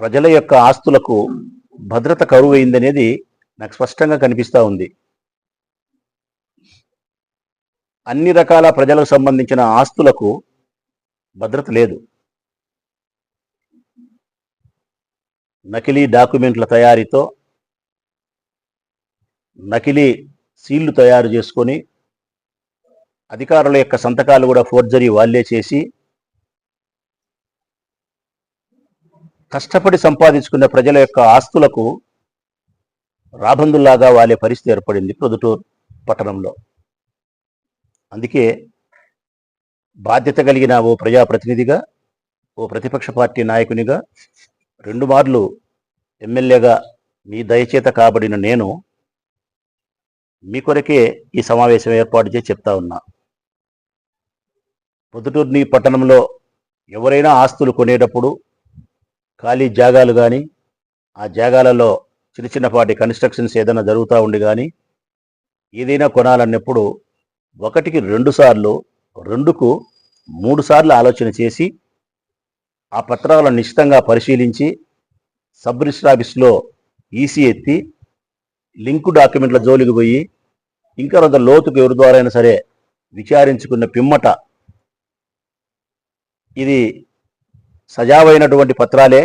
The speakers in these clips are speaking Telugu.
ప్రజల యొక్క ఆస్తులకు భద్రత కరువు అయిందనేది నాకు స్పష్టంగా కనిపిస్తా ఉంది. అన్ని రకాల ప్రజలకు సంబంధించిన ఆస్తులకు భద్రత లేదు. నకిలీ డాక్యుమెంట్ల తయారీతో నకిలీ సీళ్ళు తయారు చేసుకొని అధికారుల యొక్క సంతకాలు కూడా ఫోర్జరీ వాళ్ళే చేసి కష్టపడి సంపాదించుకున్న ప్రజల యొక్క ఆస్తులకు రాబందుల్లాగా వాలే పరిస్థితి ఏర్పడింది ప్రొదుటూరు పట్టణంలో. అందుకే బాధ్యత కలిగిన ఓ ప్రజాప్రతినిధిగా ఓ ప్రతిపక్ష పార్టీ నాయకునిగా రెండు మార్లు ఎమ్మెల్యేగా మీ దయచేత కాబడిన నేను మీ కొరకే ఈ సమావేశం ఏర్పాటు చేసి చెప్తా ఉన్నా. పొద్దుటూర్ని పట్టణంలో ఎవరైనా ఆస్తులు కొనేటప్పుడు ఖాళీ జాగాలు కానీ ఆ జాగాలలో చిన్న చిన్నపాటి కన్స్ట్రక్షన్స్ ఏదైనా జరుగుతూ ఉండి కానీ ఏదైనా కొనాలన్నప్పుడు ఒకటికి రెండు సార్లు రెండుకు మూడు సార్లు ఆలోచన చేసి ఆ పత్రాలను నిశ్చితంగా పరిశీలించి సబ్ రిజిస్టర్ ఆఫీస్లో ఈసీ ఎత్తి లింకు డాక్యుమెంట్ల జోలికి పోయి ఇంకా కొంత లోతుకు ఎవరి ద్వారా అయినా సరే విచారించుకున్న పిమ్మట ఇది సజావైనటువంటి పత్రాలే.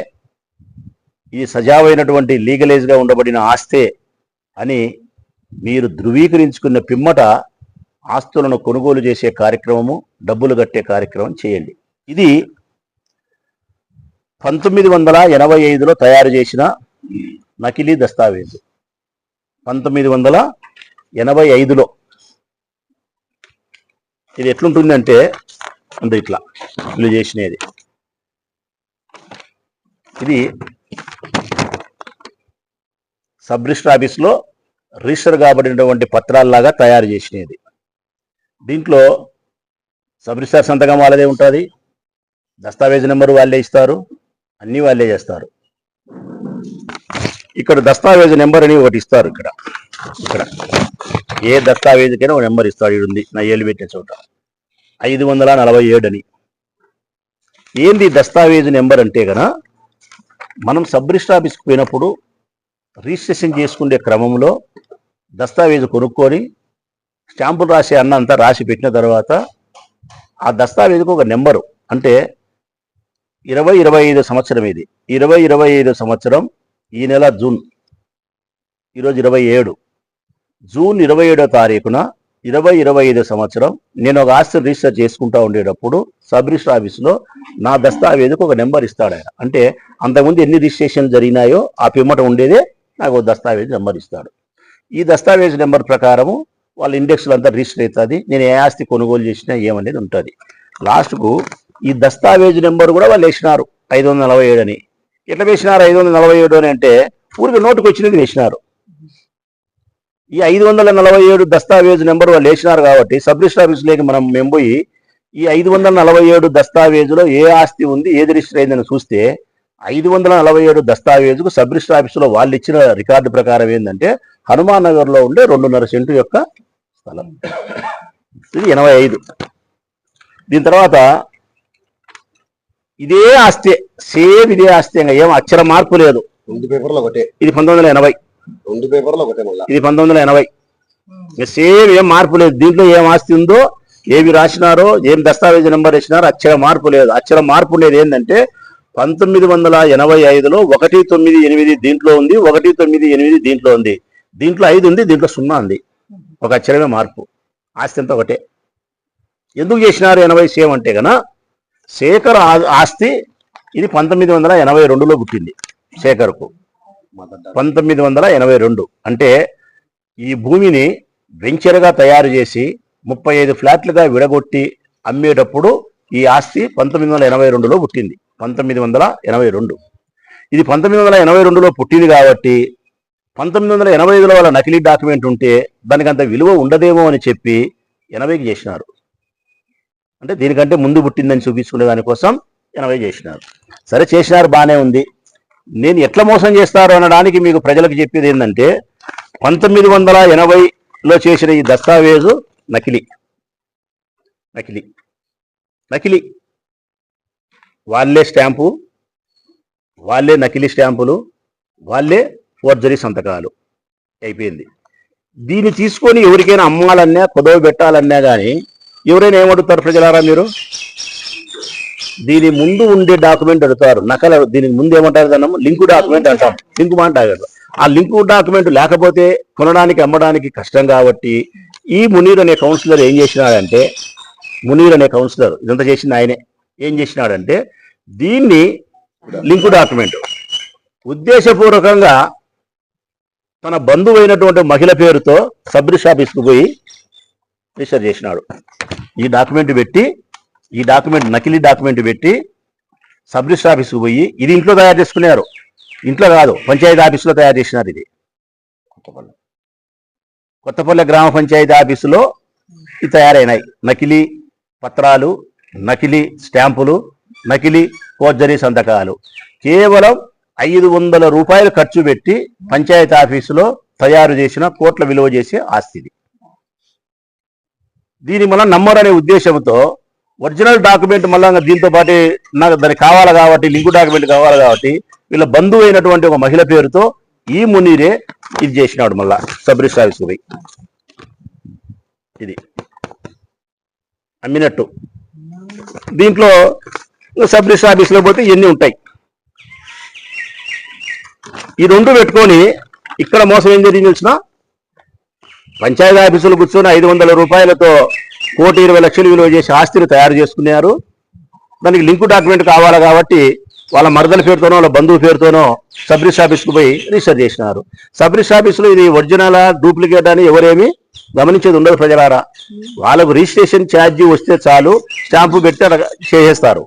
ఇది సజావైనటువంటి లీగలైజ్గా ఉండబడిన ఆస్తే అని మీరు ధృవీకరించుకున్న పిమ్మట ఆస్తులను కొనుగోలు చేసే కార్యక్రమము డబ్బులు కట్టే కార్యక్రమం చేయండి. ఇది పంతొమ్మిది వందల ఎనభై ఐదులో తయారు చేసిన నకిలీ దస్తావేజు. పంతొమ్మిది వందల ఎనభై ఐదులో. ఇది ఎట్లుంటుందంటే అంటే ఇట్లా ఇల్లు చేసినది. ఇది సబ్ రిజిస్టర్ ఆఫీస్లో రిజిస్టర్ కాబడినటువంటి పత్రాల్లాగా తయారు చేసినది. దీంట్లో సబ్ రిజిస్టర్ సంతకం వాళ్ళదే ఉంటుంది దస్తావేజ్ నెంబర్ వాళ్ళే ఇస్తారు అన్నీ వాళ్ళే చేస్తారు. ఇక్కడ దస్తావేజ్ నెంబర్ అని ఒకటి ఇస్తారు ఇక్కడ ఇక్కడ. ఏ దస్తావేజుకైనా ఒక నెంబర్ ఇస్తాడు ఈడు ఉంది నా ఏళ్ళు పెట్టే చోట. ఐదు వందల నలభై ఏడు అని ఏంది దస్తావేజ్ నెంబర్ అంటే కదా మనం సబ్ రిజిస్టర్ ఆఫీస్కి పోయినప్పుడు రిజిస్ట్రేషన్ చేసుకునే క్రమంలో దస్తావేజు కొనుక్కొని స్టాంపులు రాసే అన్న అంతా రాసి పెట్టిన తర్వాత ఆ దస్తావేజుకు ఒక నెంబరు. అంటే ఇరవై ఇరవై ఐదు సంవత్సరం ఇది. ఇరవై ఇరవై ఐదు సంవత్సరం ఈ నెల జూన్. ఈరోజు ఇరవై ఏడు. జూన్ ఇరవై ఏడో తారీఖున ఇరవై ఇరవై ఐదో సంవత్సరం నేను ఒక ఆస్తి రిజిస్టర్ చేసుకుంటా ఉండేటప్పుడు సబ్ రిజిస్టర్ ఆఫీస్లో నా దస్తావేజుకు ఒక నెంబర్ ఇస్తాడు ఆయన. అంటే అంతకుముందు ఎన్ని రిజిస్ట్రేషన్లు జరిగినాయో ఆ పిమ్మట ఉండేదే నాకు ఒక దస్తావేజ్ నెంబర్ ఇస్తాడు. ఈ దస్తావేజ్ నెంబర్ ప్రకారము వాళ్ళ ఇండెక్స్లు అంతా రిజిస్టర్ అవుతుంది నేను ఏ ఆస్తి కొనుగోలు చేసినా ఏమనేది ఉంటుంది. లాస్ట్కు ఈ దస్తావేజ్ నెంబర్ కూడా వాళ్ళు వేసినారు ఐదు వందల నలభై ఏడు అని. ఎట్లా వేసినారు ఐదు వందల నలభై ఏడు అని అంటే ఊరికి నోటుకు వచ్చినది వేసినారు. ఈ ఐదు వందల నలభై ఏడు దస్తావేజ్ నెంబర్ వాళ్ళు వేసినారు కాబట్టి సబ్ రిజిస్టర్ ఆఫీస్లోకి మనం మేము పోయి ఈ ఐదు వందల నలభై ఏడు దస్తావేజులో ఏ ఆస్తి ఉంది ఏది రిజిస్టర్ అయిందని చూస్తే ఐదు వందల నలభై ఏడు దస్తావేజుకు సబ్ రిజిస్టర్ ఆఫీసులో వాళ్ళు ఇచ్చిన రికార్డు ప్రకారం ఏంటంటే హనుమాన్ నగర్లో ఉండే రెండున్నర సెంటు యొక్క స్థలం. ఇది ఎనభై ఐదు. దీని తర్వాత ఇదే ఆస్తి సేమ్ ఇదే ఆస్తి ఇంకా ఏం అక్షర మార్పు లేదు. రెండు పేపర్లు ఒకటే. ఇది పంతొమ్మిది వందల ఎనభై. రెండు పేపర్లు ఒకటే మళ్ళీ. ఇది పంతొమ్మిది వందల ఎనభై. సేమ్ ఏం మార్పు లేదు. దీంట్లో ఏం ఆస్తి ఉందో ఏవి రాసినారో ఏం దస్తావేజ్ నెంబర్ వేసినారో అక్షర మార్పు లేదు. అక్షర మార్పు లేదు ఏంటంటే పంతొమ్మిది వందల ఎనభై ఐదులో ఒకటి తొమ్మిది ఎనిమిది దీంట్లో ఉంది ఒకటి తొమ్మిది ఎనిమిది దీంట్లో ఉంది. దీంట్లో ఐదు ఉంది దీంట్లో సున్నా ఉంది. ఒక అక్షరమే మార్పు. ఆస్తి అంతా ఒకటే. ఎందుకు చేసినారు ఎనభై సేమ్ అంటే కన శేఖర్ ఆస్తి ఇది పంతొమ్మిది వందల ఎనభై రెండులో పుట్టింది శేఖర్కు. పంతొమ్మిది వందల ఎనభై రెండు అంటే ఈ భూమిని వెంచర్గా తయారు చేసి ముప్పై ఐదు ఫ్లాట్లుగా విడగొట్టి అమ్మేటప్పుడు ఈ ఆస్తి పంతొమ్మిది వందల ఎనభై రెండులో పుట్టింది. పంతొమ్మిది వందల ఎనభై రెండు. ఇది పంతొమ్మిది వందల ఎనభై రెండులో పుట్టింది కాబట్టి పంతొమ్మిది వందల ఎనభై ఐదులో వాళ్ళ నకిలీ డాక్యుమెంట్ ఉంటే దానికి అంత విలువ ఉండదేమో అని చెప్పి ఎనభైకి చేసినారు. అంటే దీనికంటే ముందు పుట్టిందని చూపించుకునే దానికోసం ఎనభై చేసినారు. సరే చేసినారు బాగానే ఉంది. నేను ఎట్లా మోసం చేస్తారు అనడానికి మీకు ప్రజలకు చెప్పేది ఏంటంటే పంతొమ్మిది వందల ఎనభైలో చేసిన ఈ దస్తావేజు నకిలీ. నకిలీ. నకిలీ. వాళ్ళే స్టాంపు వాళ్ళే నకిలీ స్టాంపులు వాళ్ళే ఫోర్జరీ సంతకాలు. అయిపోయింది. దీన్ని తీసుకొని ఎవరికైనా అమ్మాలన్నా కుదవ పెట్టాలన్నా కానీ ఎవరైనా ఏమడుగుతారు ప్రజలారా మీరు? దీని ముందు ఉండే డాక్యుమెంట్ అడుగుతారు. నకల దీనికి ముందు ఏమంటారు దాన్ని? లింకు డాక్యుమెంట్ అంటాం లింకు అంటారు. ఆ లింకు డాక్యుమెంట్ లేకపోతే కొనడానికి అమ్మడానికి కష్టం కాబట్టి ఈ మునీర్ అనే కౌన్సిలర్ ఏం చేసినాడంటే మునీర్ అనే కౌన్సిలర్ ఇదంతా చేసింది ఆయనే. ఏం చేసినాడంటే దీన్ని లింకు డాక్యుమెంట్ ఉద్దేశపూర్వకంగా తన బంధువు అయినటువంటి మహిళ పేరుతో సబ్ రిజిస్టర్ ఆఫీస్కు పోయి రిజిస్టర్ చేసినాడు. ఈ డాక్యుమెంట్ పెట్టి ఈ డాక్యుమెంట్ నకిలీ డాక్యుమెంట్ పెట్టి సబ్ రిజిస్టర్ ఆఫీస్కి పోయి ఇది ఇంట్లో తయారు చేసుకున్నారు ఇంట్లో కాదు పంచాయతీ ఆఫీసులో తయారు చేసినారు ఇది. కొత్తపల్లి. గ్రామ పంచాయతీ ఆఫీసులో ఇది తయారైనాయి. నకిలీ పత్రాలు నకిలీ స్టాంపులు నకిలీ కోర్జరీ సంతకాలు. కేవలం ఐదు వందల రూపాయలు ఖర్చు పెట్టి పంచాయతీ ఆఫీసులో తయారు చేసిన కోట్ల విలువ చేసే ఆస్తి ఇది దీని మనం నమ్మరనే ఉద్దేశంతో ఒరిజినల్ డాక్యుమెంట్ మళ్ళా దీంతో పాటు నాకు దానికి కావాలి కాబట్టి లింకు డాక్యుమెంట్ కావాలి కాబట్టి వీళ్ళ బంధువు అయినటువంటి ఒక మహిళ పేరుతో ఈ మునీరే ఇది చేసినాడు మళ్ళా సబ్ రిజిస్టర్ ఇది. అమ్మినట్టు. దీంట్లో సబ్ రిజిస్టర్ ఆఫీస్లో పోతే ఇవన్నీ ఉంటాయి. ఈ రెండు పెట్టుకొని ఇక్కడ మోసం ఏం జరిగింది తెలిసిన? పంచాయతీ ఆఫీసులు కూర్చొని ఐదు వందల రూపాయలతో కోటి ఇరవై లక్షలు విలువ చేసి ఆస్తిని తయారు చేసుకున్నారు. దానికి లింకు డాక్యుమెంట్ కావాలి కాబట్టి వాళ్ళ మరదల పేరుతోనో వాళ్ళ బంధువు పేరుతోనో సబ్ రిజిస్టర్ ఆఫీస్కి పోయి రిజిస్టర్ చేసినారు. సబ్ రిజిస్టర్ ఆఫీసులో ఇది ఒరిజినల్ డూప్లికేట్ అని ఎవరేమి గమనించేది ఉండదు ప్రజలారా. వాళ్ళకు రిజిస్ట్రేషన్ ఛార్జీ వస్తే చాలు స్టాంపు పెట్టి అలా చేసేస్తారు.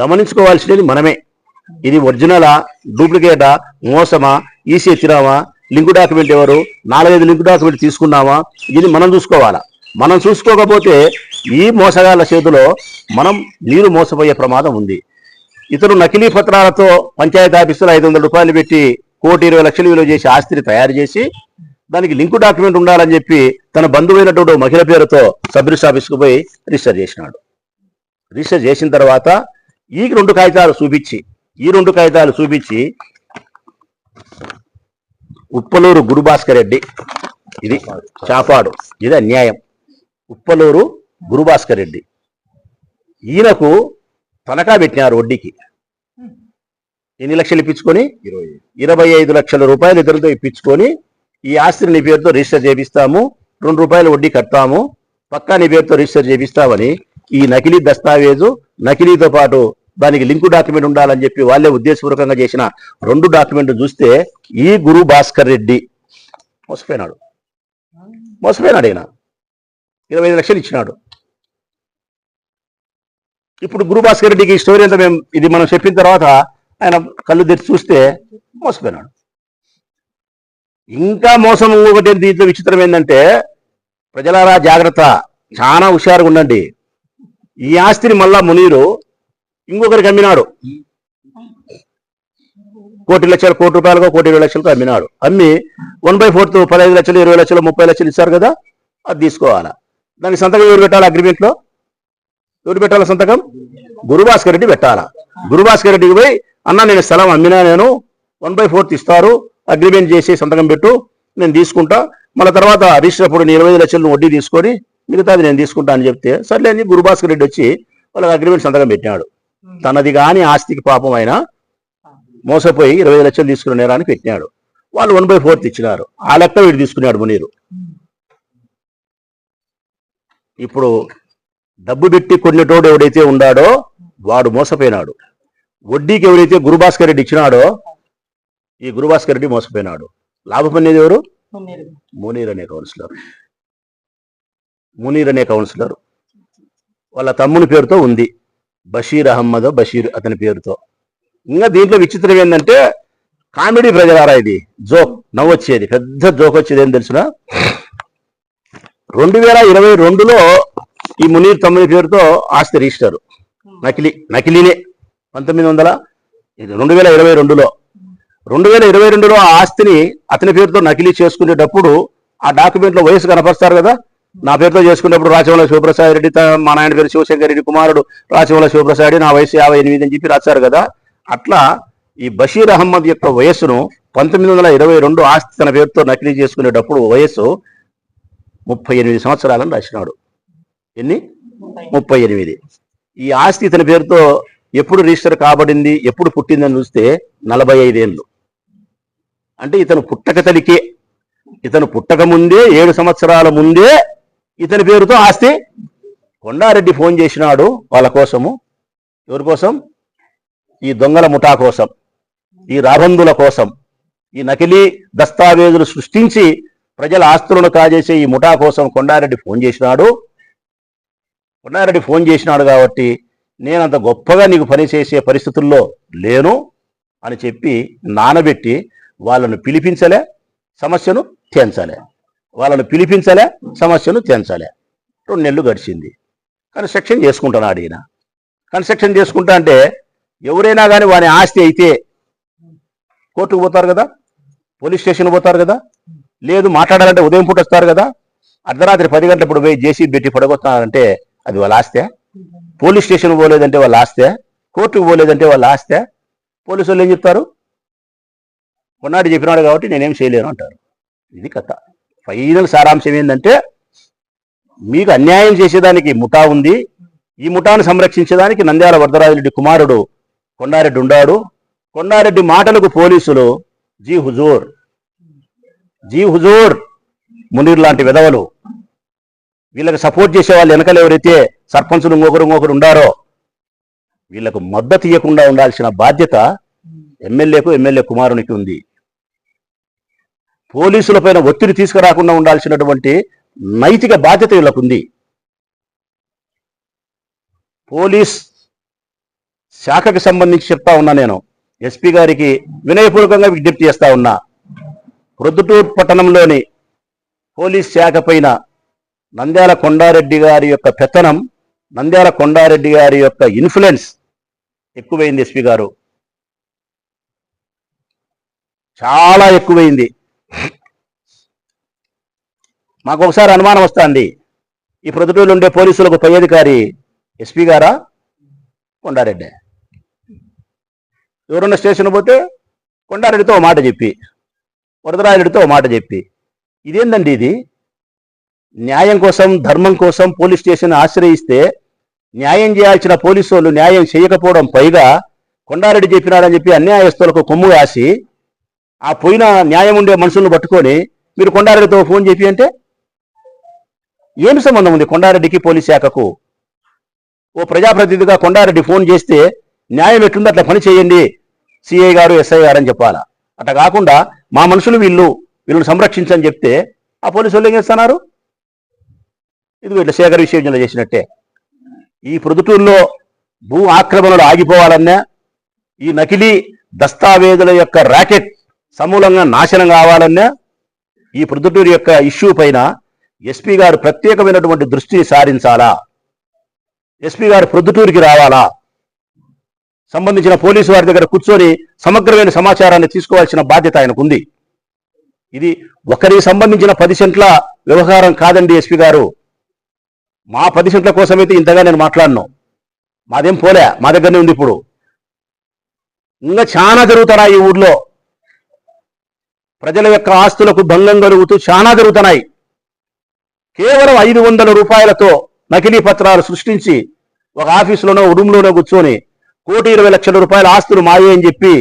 గమనించుకోవాల్సినది మనమే. ఇది ఒరిజినలా డూప్లికేటా మోసమా ఈసీ ఎత్తినామా లింకు డాక్యుమెంట్ ఎవరు నాలుగైదు లింకు డాక్యుమెంట్ తీసుకున్నామా ఇది మనం చూసుకోవాలా. మనం చూసుకోకపోతే ఈ మోసగాళ్ళ చేతిలో మనం నీరు మోసపోయే ప్రమాదం ఉంది. ఇతరు నకిలీ పత్రాలతో పంచాయతీ ఆఫీసులో ఐదు వందల రూపాయలు పెట్టి కోటి ఇరవై లక్షలు విలువ చేసి ఆస్తిని తయారు చేసి దానికి లింకు డాక్యుమెంట్ ఉండాలని చెప్పి తన బంధువైనటువంటి మహిళ పేరుతో సబ్ రిజిస్టర్ ఆఫీస్కు పోయి రిజిస్టర్ చేసినాడు. రిజిస్టర్ చేసిన తర్వాత ఈ రెండు కాగితాలు చూపించి ఈ రెండు కాగితాలు చూపించి ఉప్పలూరు గురుభాస్కర్ రెడ్డి ఇది చాపాడు ఇది అన్యాయం. ఉప్పలూరు గురుభాస్కర్ రెడ్డి. ఈయనకు తనఖా పెట్టినారు వడ్డీకి. ఎన్ని లక్షలు ఇప్పించుకొని? ఇరవై ఐదు. లక్షల రూపాయలు ఇద్దరితో ఇప్పించుకొని ఈ ఆస్తిని నీ పేరుతో రిజిస్టర్ చేపిస్తాము రెండు రూపాయలు వడ్డీ కడతాము పక్కా నీ పేరుతో రిజిస్టర్ చేపిస్తామని ఈ నకిలీ దస్తావేజు నకిలీతో పాటు దానికి లింకు డాక్యుమెంట్ ఉండాలని చెప్పి వాళ్ళే ఉద్దేశపూర్వకంగా చేసిన రెండు డాక్యుమెంట్ చూస్తే ఈ గురు భాస్కర్ రెడ్డి మోసపోయినాడు. మోసపోయినాడు ఈయన. ఇరవై ఐదు లక్షలు ఇచ్చినాడు. ఇప్పుడు గురుభాస్కర్ రెడ్డికి ఈ స్టోరీ అంతా మేము ఇది మనం చెప్పిన తర్వాత ఆయన కళ్ళు తెరిచి చూస్తే మోసపోయినాడు. ఇంకా మోసం ఇంకొకటి దీంట్లో విచిత్రం ఏంటంటే ప్రజలారా జాగ్రత్త చాలా హుషారుగా ఉండండి. ఈ ఆస్తిని మళ్ళా మునీరు ఇంకొకరికి అమ్మినాడు. కోటి లక్షలు కోటి రూపాయలకు కోటి ఇరవై లక్షలకు అమ్మినాడు. అమ్మి వన్ బై ఫోర్త్ పదహైదు లక్షలు ఇరవై లక్షలు ముప్పై లక్షలు ఇస్తారు కదా అది తీసుకోవాలా? దానికి సంతకం ఎవరు పెట్టాలి అగ్రిమెంట్లో? ఎవరు పెట్టాలి సంతకం? గురుభాస్కర్ రెడ్డి పెట్టాలా? గురుభాస్కర్ రెడ్డికి పోయి అన్న నేను స్థలం అమ్మినా నేను వన్ బై ఫోర్త్ ఇస్తారు అగ్రిమెంట్ చేసి సంతకం పెట్టు నేను తీసుకుంటా. మళ్ళీ తర్వాత రిజిస్టర్ అప్పుడు నేను ఇరవై లక్షలను లక్షలు వడ్డీ తీసుకొని మిగతాది నేను తీసుకుంటా అని చెప్తే సర్లే అని గురుభాస్కర్ రెడ్డి వచ్చి వాళ్ళకి అగ్రిమెంట్ సంతకం పెట్టినాడు. తనది కాని ఆస్తికి పాపం అయినా మోసపోయి ఇరవై లక్షలు తీసుకున్న నేరానికి పెట్టినాడు. వాళ్ళు వన్ బై ఫోర్త్ ఇచ్చినారు ఆ లెక్క వీడు తీసుకున్నాడు మునీరు. ఇప్పుడు డబ్బు పెట్టి కొన్నిటోడు ఎవడైతే ఉండాడో వాడు మోసపోయినాడు. వడ్డీకి ఎవరైతే గురుభాస్కర్ రెడ్డి ఇచ్చినాడో ఈ గురుభాస్కర్ రెడ్డి మోసపోయినాడు. లాభపడినది ఎవరు? మునీర్ అనే కౌన్సిలర్. మునీర్ అనే కౌన్సిలర్. వాళ్ళ తమ్ముని పేరుతో ఉంది. బషీర్ అహ్మద్ బషీర్ అతని పేరుతో. ఇంకా దీంట్లో విచిత్రం ఏంటంటే కామెడీ ప్రజలారా ఇది. జోక్. నవ్వొచ్చేది. పెద్ద జోక్ వచ్చేది. ఏం తెలుసునా? రెండు వేల ఇరవై రెండులో ఈ మునీర్ తమ్ముని పేరుతో ఆస్తి రిజిస్టర్. నకిలీ నకిలీనే. పంతొమ్మిది వందల రెండు వేల ఇరవై రెండులో. రెండు వేల ఇరవై రెండులో ఆ ఆస్తిని అతని పేరుతో నకిలీ చేసుకునేటప్పుడు ఆ డాక్యుమెంట్లో వయసు కనపరుస్తారు కదా? నా పేరుతో చేసుకున్నప్పుడు రాచవల్ల శివప్రసాద్ రెడ్డి మా నాయన పేరు శివశంకర్ రెడ్డి కుమారుడు రాచవల్ల శివప్రసాద్ రెడ్డి నా వయసు యాభై ఎనిమిది అని చెప్పి రాశారు కదా? అట్లా ఈ బషీర్ అహ్మద్ యొక్క వయస్సును పంతొమ్మిది వందల ఇరవై రెండు ఆస్తి తన పేరుతో నకిలీ చేసుకునేటప్పుడు వయస్సు ముప్పై ఎనిమిది సంవత్సరాలని రాసినాడు. ఎన్ని? ముప్పై ఎనిమిది. ఈ ఆస్తి ఇతని పేరుతో ఎప్పుడు రిజిస్టర్ కాబడింది ఎప్పుడు పుట్టిందని చూస్తే నలభై ఐదేళ్ళు. అంటే ఇతను పుట్టక తలికే ఇతను పుట్టక ముందే ఏడు సంవత్సరాల ముందే ఇతని పేరుతో ఆస్తి కొండారెడ్డి ఫోన్ చేసినాడు వాళ్ళ కోసము. ఎవరి కోసం? ఈ దొంగల ముఠా కోసం ఈ రాబందుల కోసం ఈ నకిలీ దస్తావేజులు సృష్టించి ప్రజల ఆస్తులను కాజేసే ఈ ముఠా కోసం కొండారెడ్డి ఫోన్ చేసినాడు. కొండారెడ్డి ఫోన్ చేసినాడు కాబట్టి నేనంత గొప్పగా నీకు పని చేసే పరిస్థితుల్లో లేను అని చెప్పి నానబెట్టి వాళ్ళను పిలిపించలే సమస్యను తేల్చలే వాళ్ళను పిలిపించలే సమస్యను తేల్చలే రెండు నెలలు గడిచింది. కన్స్ట్రక్షన్ చేసుకుంటున్నాడు ఈయన. కన్స్ట్రక్షన్ చేసుకుంటా అంటే ఎవరైనా కానీ వాని ఆస్తి అయితే కోర్టుకు పోతారు కదా? పోలీస్ స్టేషన్ పోతారు కదా? లేదు మాట్లాడాలంటే ఉదయం పూట వస్తారు కదా. అర్ధరాత్రి పది గంటలప్పుడు పోయి జేసీ పెట్టి పడగొస్తున్నారంటే అది వాళ్ళ ఆస్తే. పోలీస్ స్టేషన్ పోలేదంటే వాళ్ళ ఆస్తే. కోర్టుకు పోలేదంటే వాళ్ళ ఆస్తే. పోలీసు వాళ్ళు ఏం చెప్తారు? కొన్నాడు చెప్పినాడు కాబట్టి నేనేం చేయలేను అంటారు. ఇది కథ. ఫైనల్ సారాంశం ఏంటంటే మీకు అన్యాయం చేసేదానికి ముఠా ఉంది. ఈ ముఠాను సంరక్షించేదానికి నంద్యాల వరదరాజరెడ్డి కుమారుడు కొండారెడ్డి ఉండాడు. కొండారెడ్డి మాటలకు పోలీసులు జీ హుజూర్ జీ హుజూర్ మునీర్ లాంటి విధవలు వీళ్ళకి సపోర్ట్ చేసే వాళ్ళు వెనకలు ఎవరైతే సర్పంచులు ఇంకొకరు ఇంకొకరు ఉండారో వీళ్ళకు మద్దతు ఇవ్వకుండా ఉండాల్సిన బాధ్యత ఎమ్మెల్యేకు ఎమ్మెల్యే కుమారునికి ఉంది. పోలీసులపైన ఒత్తిడి తీసుకురాకుండా ఉండాల్సినటువంటి నైతిక బాధ్యత వీళ్ళకు ఉంది. పోలీస్ శాఖకు సంబంధించి చెప్తా ఉన్నా నేను. ఎస్పీ గారికి వినయపూర్వకంగా విజ్ఞప్తి చేస్తా ఉన్నా. ప్రొద్దుటూరు పట్టణంలోని పోలీస్ శాఖ పైన నంద్యాల కొండారెడ్డి గారి యొక్క పెత్తనం నంద్యాల కొండారెడ్డి గారి యొక్క ఇన్ఫ్లుయెన్స్ ఎక్కువైంది ఎస్పీ గారు. చాలా ఎక్కువైంది. మాకు ఒకసారి అనుమానం వస్తుంది. ఈ ప్రొద్దుటూరులో ఉండే పోలీసులకు పై అధికారి ఎస్పీ గారా? కొండారెడ్డి. ఎవరన్నా స్టేషన్ పోతే కొండారెడ్డితో మాట చెప్పి. వరదరాయుడితో మాట చెప్పి ఇదేందండి ఇది? న్యాయం కోసం ధర్మం కోసం పోలీస్ స్టేషన్ ఆశ్రయిస్తే న్యాయం చేయాల్సిన పోలీసు వాళ్ళు న్యాయం చేయకపోవడం పైగా కొండారెడ్డి చెప్పినాడని చెప్పి అన్యాయస్తులకు కొమ్ము రాసి ఆ పోయిన న్యాయం ఉండే మనుషులను పట్టుకొని మీరు కొండారెడ్డితో ఫోన్ చెప్పి అంటే ఏమి సంబంధం ఉంది కొండారెడ్డికి పోలీస్ శాఖకు? ఓ ప్రజాప్రతినిధిగా కొండారెడ్డి ఫోన్ చేస్తే న్యాయం ఎట్లుందో? అట్లా పని చేయండి సిఐ గారు ఎస్ఐ గారు అని చెప్పాలా? అట్లా కాకుండా మా మనుషులు వీళ్ళు వీళ్ళని సంరక్షించని చెప్తే ఆ పోలీసు వాళ్ళు ఏం చేస్తున్నారు? ఇదిగో ఇట్లా శేఖర్ విశ్వవిద్యాలయం చేసినట్టే. ఈ ప్రొదుటూరులో భూ ఆక్రమణలు ఆగిపోవాలన్నా ఈ నకిలీ దస్తావేజుల యొక్క ర్యాకెట్ సమూలంగా నాశనం కావాలన్నా ఈ ప్రొద్దుటూరు యొక్క ఇష్యూ పైన ఎస్పీ గారు ప్రత్యేకమైనటువంటి దృష్టిని సారించాలా? ఎస్పీ గారు ప్రొద్దుటూరుకి రావాలా? సంబంధించిన పోలీసు వారి దగ్గర కూర్చొని సమగ్రమైన సమాచారాన్ని తీసుకోవాల్సిన బాధ్యత ఆయనకు ఉంది ఇది ఒకరికి సంబంధించిన పది సెంట్ల వ్యవహారం కాదండి ఎస్పీ గారు. మా పది సెంట్ల కోసమైతే ఇంతగా నేను మాట్లాడను. మాదేం పోలే మా దగ్గరనే ఉంది ఇప్పుడు. ఇంకా చాలా జరుగుతున్నాయి ఈ ఊర్లో. ప్రజల యొక్క ఆస్తులకు భంగం కలుగుతూ చాలా జరుగుతున్నాయి. కేవలం ఐదు వందల రూపాయలతో నకిలీ పత్రాలు సృష్టించి ఒక ఆఫీసులోనో రూమ్లోనో కూర్చొని కోటి ఇరవై లక్షల రూపాయల ఆస్తులు మాయే అని చెప్పి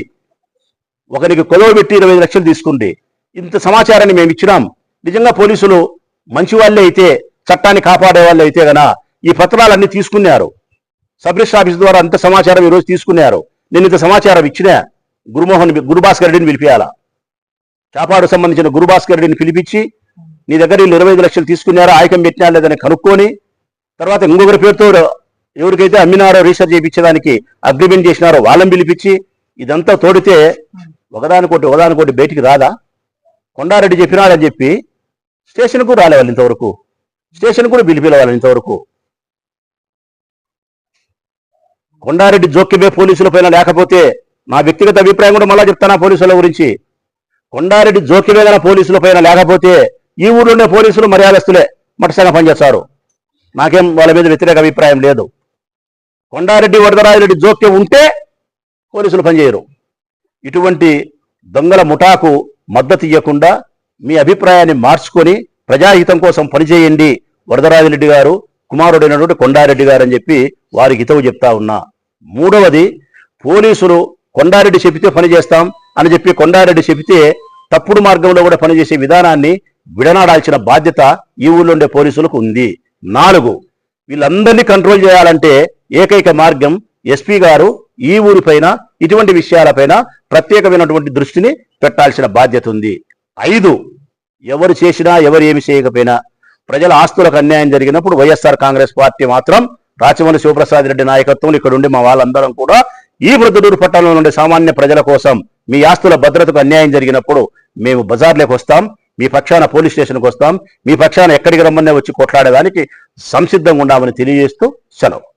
ఒకరికి కొలవ పెట్టి ఇరవై లక్షలు తీసుకుంది. ఇంత సమాచారాన్ని మేము ఇచ్చినాం. నిజంగా పోలీసులు మంచి వాళ్ళే అయితే చట్టాన్ని కాపాడే వాళ్ళు అయితే గన ఈ పత్రాలన్నీ తీసుకున్నారు. సబ్రిస్ట్ ఆఫీస్ ద్వారా అంత సమాచారం ఈరోజు తీసుకున్నారు. నేను ఇంత సమాచారం ఇచ్చిన గురుమోహన్ గురుభాస్కర్ రెడ్డిని పిలిపియాలా? చాపాడు సంబంధించిన గురుభాస్కర్ రెడ్డిని పిలిపించి నీ దగ్గర వీళ్ళు ఇరవై ఐదు లక్షలు తీసుకున్నారా ఆయకం పెట్టినా లేదని కనుక్కొని తర్వాత ఇంకొకరి పేరుతో ఎవరికైతే అమ్మినారో రీసెర్చ్ చేయించడానికి అగ్రిమెంట్ చేసినారో వాళ్ళని పిలిపించి ఇదంతా తోడితే ఒకదానికోటి ఒకదానికోటి బయటికి రాదా? కొండారెడ్డి చెప్పినాడని చెప్పి స్టేషన్కు రాలే వాళ్ళు ఇంతవరకు. స్టేషన్ కూడా పిలిపిలే ఇంతవరకు. కొండారెడ్డి జోక్యమే పోలీసుల పైన లేకపోతే నా వ్యక్తిగత అభిప్రాయం కూడా మళ్ళా చెప్తానా పోలీసుల గురించి? కొండారెడ్డి జోక్యమే గల పోలీసుల పైన లేకపోతే ఈ ఊళ్ళోనే పోలీసులు మర్యాదస్తులే మటసంగా పనిచేస్తారు. నాకేం వాళ్ళ మీద వ్యతిరేక అభిప్రాయం లేదు. కొండారెడ్డి వరదరాజిరెడ్డి జోక్యం ఉంటే పోలీసులు పనిచేయరు. ఇటువంటి దొంగల ముఠాకు మద్దతు ఇవ్వకుండా మీ అభిప్రాయాన్ని మార్చుకొని ప్రజాహితం కోసం పనిచేయండి వరదరాజిరెడ్డి గారు కుమారుడైనటువంటి కొండారెడ్డి గారు అని చెప్పి వారికి హితవు చెప్తా ఉన్నా. మూడవది పోలీసులు కొండారెడ్డి చెబితే పనిచేస్తాం అని చెప్పి కొండారెడ్డి చెబితే తప్పుడు మార్గంలో కూడా పనిచేసే విధానాన్ని విడనాడాల్సిన బాధ్యత ఈ ఊళ్ళో ఉండే పోలీసులకు ఉంది. నాలుగు వీళ్ళందరినీ కంట్రోల్ చేయాలంటే ఏకైక మార్గం ఎస్పీ గారు ఈ ఊరిపైన ఇటువంటి విషయాలపైన ప్రత్యేకమైనటువంటి దృష్టిని పెట్టాల్సిన బాధ్యత ఉంది. ఐదు ఎవరు చేసినా ఎవరు ఏమి చేయకపోయినా ప్రజల ఆస్తులకు అన్యాయం జరిగినప్పుడు వైఎస్ఆర్ కాంగ్రెస్ పార్టీ మాత్రం రాచమల్లి శివప్రసాద్ రెడ్డి నాయకత్వంలో ఇక్కడ ఉండి మా వాళ్ళందరం కూడా ఈ ప్రొద్దుటూరు పట్టణంలో ఉండే సామాన్య ప్రజల కోసం మీ ఆస్తుల భద్రతకు అన్యాయం జరిగినప్పుడు మేము బజార్లోకి వస్తాం. మీ పక్షాన పోలీస్ స్టేషన్కి వస్తాం. మీ పక్షాన ఎక్కడికి రమ్మనే వచ్చి కొట్లాడేదానికి సంసిద్ధంగా ఉన్నామని తెలియజేస్తూ సెలవు.